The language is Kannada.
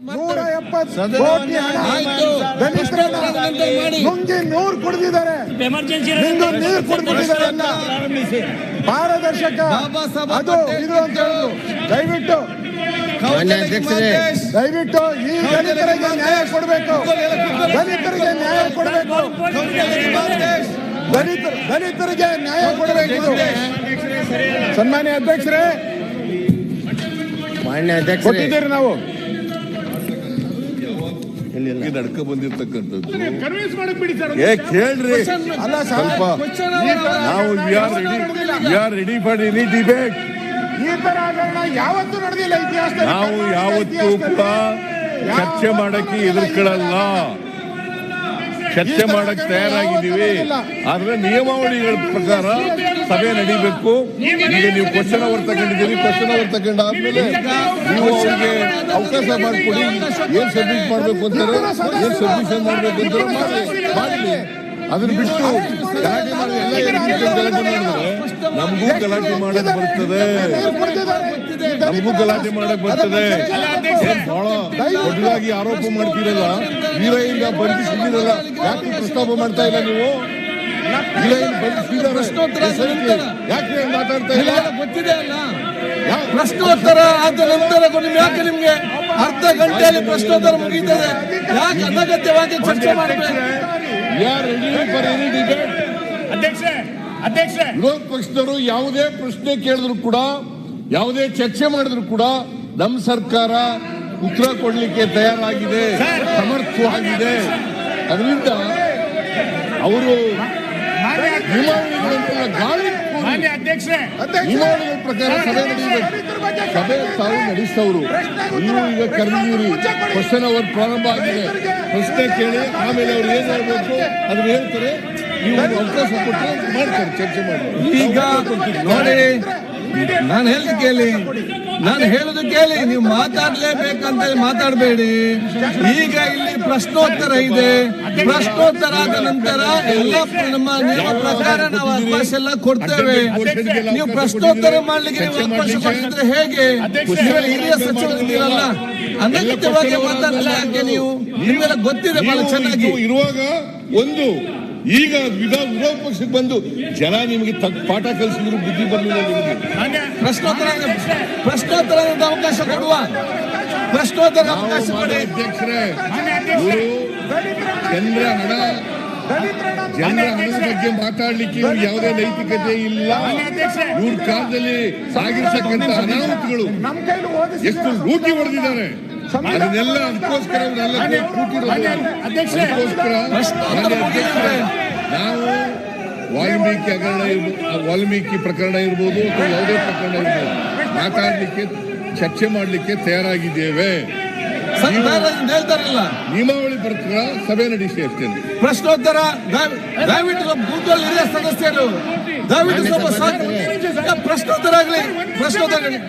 ನೂರ ಎಪ್ಪತ್ತು ಕೋಟಿ ಹಣ ಆಯ್ತು. ದಲಿತರನ್ನ. ನುಂಗಿ ನೂರು ಕುಡಿದಿದ್ದಾರೆ. ಎಮರ್ಜೆನ್ಸಿ ನಿಂದು ನೀರು ಕುಡಿದಿದ್ದಾರೆ ಪಾರದರ್ಶಕ ಬಾಬಾ ಸಾಹೇಬ್ ಅದು ಇದು ಅಂತ ಹೇಳುದು. ದಯವಿಟ್ಟು. ದಯವಿಟ್ಟು ಈ ದಲಿತರಿಗೆ ನ್ಯಾಯ ಕೊಡಬೇಕು. ದಲಿತರಿಗೆ ನ್ಯಾಯ ಕೊಡಬೇಕು. ದಲಿತ ದಲಿತರಿಗೆ ನ್ಯಾಯ ಕೊಡಬೇಕು. ಇದು. ಸನ್ಮಾನ್ಯ ಅಧ್ಯಕ್ಷರೇ ಮಾನ್ಯ ಅಧ್ಯಕ್ಷ ಕೊಟ್ಟಿದ್ದೀರಿ ನಾವು. ನಡ್ಕ ಬಂದಿರ್ತಕ್ಕಂಥದ್ದು. ಏ ಕೇಳ್ರಿ. ಅಲ್ಲ ಸ್ವಲ್ಪ. ನಾವು we are ready we are ready for any debate ಯಾವತ್ತೂ ನಡೆದಿಲ್ಲ. ಇತಿಹಾಸದಲ್ಲಿ ನಾವು ಯಾವತ್ತೂ ಕೂಡ ಚರ್ಚೆ ಮಾಡಕ್ಕೆ ಎದುರ್ಕೊಳ್ಳಲ್ಲ. ಚರ್ಚೆ ಮಾಡಕ್ ತಯಾರಾಗಿದ್ದೀವಿ. ಆದ್ರೆ ನಿಯಮಾವಳಿಗಳ ಪ್ರಕಾರ ಸಭೆ ನಡೀಬೇಕು. ಈಗ ನೀವು ಕ್ವಶನ್ ಅವರ್ ತಗೊಂಡಿದ್ದೀರಿ ಕ್ವಶನ್ ಅವರ್ ತಗೊಂಡಾದ್ಮೇಲೆ ನೀವು ಅವರಿಗೆ ಅವಕಾಶ ಮಾಡಿಕೊಡಿ. ಏನ್ ಸಬ್ಮಿಟ್ ಮಾಡ್ಬೇಕು ಅಂತಾರೆ ಏನ್ ಸಬ್ಮಿಷನ್ ಮಾಡ್ಬೇಕು ಅಂತಾರೆ ಮಾಡಿ ಮಾಡಲಿ. ಅದನ್ನ ಬಿಟ್ಟು ಗಲಾಟೆ ಮಾಡಿ ಎಲ್ಲ ಎಲ್ಲಿ ಗಲಾಟೆ ಮಾಡಿದ್ರೆ ನಮಗೂ ಗಲಾಟೆ ಮಾಡಕ್ ಬರ್ತದೆ. ನಮಗೂ ಗಲಾಟೆ ಮಾಡಕ್ ಬರ್ತದೆ. ಬಹಳ ದೊಡ್ಡದಾಗಿ ಆರೋಪ ಮಾಡ್ತೀರಲ್ಲ ವೀರಯ್ಯ ಬಂಧಿಸಿದಿರಲ್ಲ ಯಾಕೆ ಪ್ರಸ್ತಾಪ ಮಾಡ್ತಾ ಇಲ್ಲ ನೀವು? ವೀರಯ್ಯನ್ ಬಂಧಿಸಿದಾರೆ ಪ್ರಶ್ನೋತ್ತರ ಆದ ನಂತರ. ಯಾಕೆ ಮಾತಾಡ್ತಾ ಇಲ್ಲ? ಗೊತ್ತಿದೆ ಅಲ್ಲ? ಪ್ರಶ್ನೋತ್ತರ ಆದ ನಂತರ ನಿಮ್ಗೆ. ಯಾಕೆ ನಿಮ್ಗೆ ಅರ್ಧ ಗಂಟೆಯಲ್ಲಿ ಪ್ರಶ್ನೋತ್ತರ ಮುಗೀತದೆ ಯಾಕೆ ಅನಗತ್ಯವಾಗಿ ಚರ್ಚೆ ಮಾಡಬೇಕು? ಅಧ್ಯಕ್ಷ ವಿರೋಧ ಪಕ್ಷದವರು ಯಾವುದೇ ಪ್ರಶ್ನೆ ಕೇಳಿದ್ರು ಕೂಡ ಯಾವುದೇ ಚರ್ಚೆ ಮಾಡಿದ್ರು ಕೂಡ ನಮ್ಮ ಸರ್ಕಾರ ಉತ್ತರ ಕೊಡಲಿಕ್ಕೆ ತಯಾರಾಗಿದೆ ಸಮರ್ಥವಾಗಿದೆ. ಅದರಿಂದ ಅವರು ನಿಯಮಾವಳಿಗಳ ಪ್ರಕಾರ ಸಭೆ ನಡೆಯಬೇಕು ಸಭೆ ತಾವು ನಡೆಸ್ತವರು ನೀವು ಈಗ ಕರೆದಿದ್ದೀರಿ ಕ್ವಶನ್ ಅವರ್ ಪ್ರಾರಂಭ ಆಗಿದೆ. ಪ್ರಶ್ನೆ ಕೇಳಿ ಆಮೇಲೆ ಅವ್ರು ಏನ್ ಹೇಳ್ಬೇಕು? ಅದನ್ನ ಹೇಳ್ತಾರೆ. ಮಾಡ್ತಾರೆ ಚರ್ಚೆ ಮಾಡಿ ಈಗ ನೋಡಿ ನಾನು ಹೇಳಿದ ಕೇಳಿ ನಾನು ಹೇಳುದು ಕೇಳಿ ನೀವು ಮಾತಾಡ್ಲೇಬೇಕಂತ ಮಾತಾಡಬೇಡಿ. ಈಗ ಇಲ್ಲಿ ಪ್ರಶ್ನೋತ್ತರ ಇದೆ. ಪ್ರಶ್ನೋತ್ತರ ಆದ ನಂತರ ಎಲ್ಲ ನಮ್ಮ ನಿಯಮ ಪ್ರಕಾರ ನಾವು ಅವಕಾಶ ಎಲ್ಲ ಕೊಡ್ತೇವೆ. ನೀವು ಪ್ರಶ್ನೋತ್ತರ ಮಾಡ್ಲಿಕ್ಕೆ ನೀವು ಅವಕಾಶ ಕೊಟ್ಟಿದ್ರೆ ಹೇಗೆ? ಹಿರಿಯ ಸಚಿವರಿದ್ದೀರಲ್ಲ. ಅನಗತ್ಯವಾಗಿ ಮಾತಾಡಲ್ಲ ಯಾಕೆ ನೀವು? ನಿಮ್ಮೆಲ್ಲ ಗೊತ್ತಿದೆ ಬಹಳ ಚೆನ್ನಾಗಿ. ನೀವು ಇರುವಾಗ ಒಂದು ಈಗ ವಿಧ ವಿರೋಧ ಪಕ್ಷಕ್ಕೆ ಬಂದು ಜನ ನಿಮಗೆ ತಕ್ಕ ಪಾಠ ಕಲಿಸಿದ್ರು ಬುದ್ಧಿ ಬರಲಿಲ್ಲ ನಿಮಗೆ. ಪ್ರಶ್ನೋತ್ತರ ಪ್ರಶ್ನೋತ್ತರ ಪ್ರಶ್ನೋತ್ತರದ ಅವಕಾಶ ಕೊಡುವ ಪ್ರಶ್ನೋತ್ತರ ಅವಕಾಶ ಅಧ್ಯಕ್ಷರೇ ಜನರ ಹಣ ಜನರ ಹಣದ ಬಗ್ಗೆ ಮಾತಾಡ್ಲಿಕ್ಕೆ ಯಾವುದೇ ನೈತಿಕತೆ ಇಲ್ಲ. ಇವ್ರ ಕಾಲದಲ್ಲಿ ಸಾಗಿರ್ತಕ್ಕಂಥ ಅನಾಹುತಗಳು ಎಷ್ಟು ಲೂಟಿ ಹೊಡೆದಿದ್ದಾರೆ. ಅದನ್ನೆಲ್ಲ ಅದಕ್ಕೋಸ್ಕರ ನಾವು ವಾಲ್ಮೀಕಿ ಹಗರಣ ಇರ್ಬೋದು ವಾಲ್ಮೀಕಿ ಪ್ರಕರಣ ಇರ್ಬೋದು ಅಥವಾ ಯಾವುದೇ ಪ್ರಕರಣ ಇರ್ಬೋದು. ಮಾತಾಡಲಿಕ್ಕೆ ಚರ್ಚೆ ಮಾಡಲಿಕ್ಕೆ ತಯಾರಾಗಿದ್ದೇವೆ. ನಿಯಮಾವಳಿ ಪ್ರಕಾರ ಸಭೆ ನಡೆಸಿ ಅಷ್ಟೇ ಪ್ರಶ್ನೋತ್ತರ ದಯ- ದಯವಿಟ್ಟು ನಮ್ಮ ಬೂತ್ನಲ್ಲಿ ಹಿರಿಯ ಸದಸ್ಯರು ದಯವಿಟ್ಟು ಸ್ವಲ್ಪ ಪ್ರಶ್ನೋತ್ತರ ಆಗಲಿ. ಪ್ರಶ್ನೋತ್ತರ ಆಗ್ಲಿ.